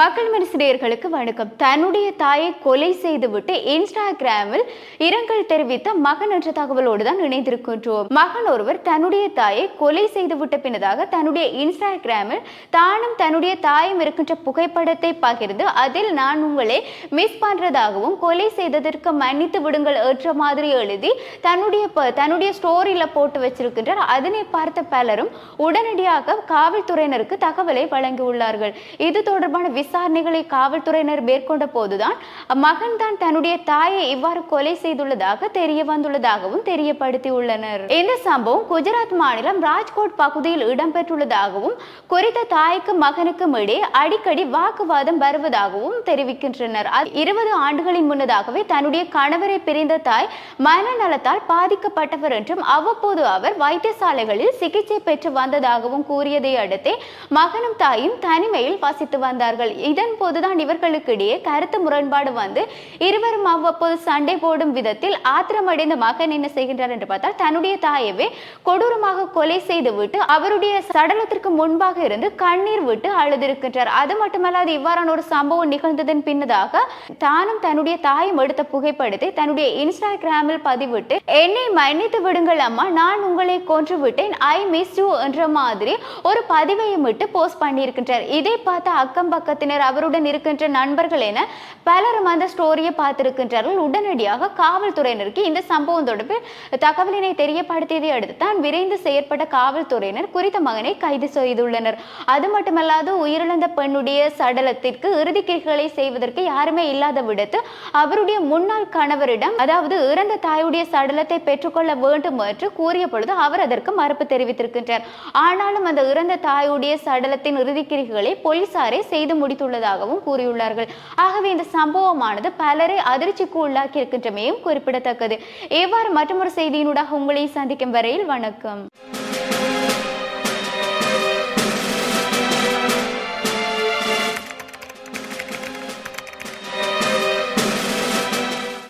மக்கள் மனசிடையர்களுக்கு வணக்கம். தன்னுடைய தாயை கொலை செய்துவிட்டு இன்ஸ்டாகிராமில் இரங்கல் தெரிவித்த மகன் என்ற தகவலோடு தான் இணைந்திருக்கின்றோம். மகன் ஒருவர் தன்னுடைய தாயை கொலை செய்துவிட்ட பின்னதாக தன்னுடைய இன்ஸ்டாகிராமில் தானும் தன்னுடைய தாயும் இருக்கின்ற புகைப்படத்தை பகிர்ந்து அதில் நான் உங்களை மிஸ் பண்றதாகவும் கொலை செய்ததற்கு மன்னித்து விடுங்கள் ஏற்ற மாதிரி எழுதி தன்னுடைய தன்னுடைய ஸ்டோரியில போட்டு வச்சிருக்கின்றார். அதனை பார்த்த பலரும் உடனடியாக காவல்துறையினருக்கு தகவலை வழங்கியுள்ளார்கள். இது தொடர்பான விசாரணைகளை காவல்துறையினர் மேற்கொண்ட போதுதான் மகன் தான் தன்னுடைய தாயை இவ்வாறு கொலை செய்துள்ளதாக தெரிய வந்துள்ளதாகவும் தெரியப்படுத்தியுள்ளனர். இந்த சம்பவம் குஜராத் மாநிலம் ராஜ்கோட் பகுதியில் இடம்பெற்றுள்ளதாகவும் குறித்த தாய்க்கும் மகனுக்கும் இடையே அடிக்கடி வாக்குவாதம் வருவதாகவும் தெரிவிக்கின்றனர். இருபது ஆண்டுகளின் முன்னதாகவே தன்னுடைய கணவரை பிரிந்த தாய் மனநலத்தால் பாதிக்கப்பட்டவர் என்றும் அவ்வப்போது அவர் வைத்தியசாலைகளில் சிகிச்சை பெற்று வந்ததாகவும் கூறியதை அடுத்தே மகனும் தாயும் தனிமையில் வசித்து வந்தார்கள். இதன் போதுதான் இவர்களுக்கு இடையே கருத்து முரண்பாடு வந்து இருவரும் அவ்வப்போது சண்டை போடும் விதத்தில் ஆத்திரமடைந்த மகன் என்ன செய்கின்றார் என்று பார்த்தால் தன்னுடைய தாயவே கொடூரமாக கொலை செய்துவிட்டு அவருடைய சடலத்திற்கு முன்பாக இருந்து கண்ணீர் விட்டு அழுதிருக்கின்றார். அது மட்டுமல்லாது இவ்வாறான ஒரு சம்பவம் நிகழ்ந்ததன் பின்னதாக தானும் தன்னுடைய தாயும் எடுத்த புகைப்படத்தை தன்னுடைய இன்ஸ்டாகிராமில் பதிவிட்டு என்னை மன்னித்து விடுங்கள் அம்மா நான் உங்களை கொன்று விட்டேன். ஐ மிஸ் யூ என்ற மாதிரி ஒரு பதிவையும் விட்டு போஸ்ட் பண்ணியிருக்கின்றார். இதை பார்த்த அக்கம் குடும்பத்தினர் அவருடன் இருக்கின்ற நண்பர்கள் என பலரும் அந்த ஸ்டோரியை பார்த்திருக்கின்றார்கள். உடனடியாக காவல்துறையினருக்கு இந்த சம்பவம் தொடர்பில் தகவலினை தெரியப்படுத்தியதை அடுத்து தான் விரைந்து செயற்பட்ட காவல்துறையினர் குறித்த மகனை கைது செய்துள்ளனர். அது மட்டுமல்லாது உயிரிழந்த பெண்ணுடைய சடலத்திற்கு இறுதிக்கிரிகளை செய்வதற்கு யாருமே இல்லாத விடத்து அவருடைய முன்னாள் கணவரிடம் அதாவது இறந்த தாயுடைய சடலத்தை பெற்றுக்கொள்ள வேண்டும் என்று கூறிய பொழுது அவர் அதற்கு மறுப்பு தெரிவித்திருக்கின்றார். ஆனாலும் அந்த இறந்த தாயுடைய சடலத்தின் இறுதிக்கிரிகளை போலீசாரே செய்து முடித்துள்ளதாகவும் கூறியுள்ளார்கள். ஆகவே இந்த சம்பவமானது பலரை அதிர்ச்சிக்கு உள்ளாக்கி இருக்கின்றமையும் குறிப்பிடத்தக்கது. இவ்வாறு மற்றொரு செய்தியினூடாக உங்களை சந்திக்கும் வரையில் வணக்கம்.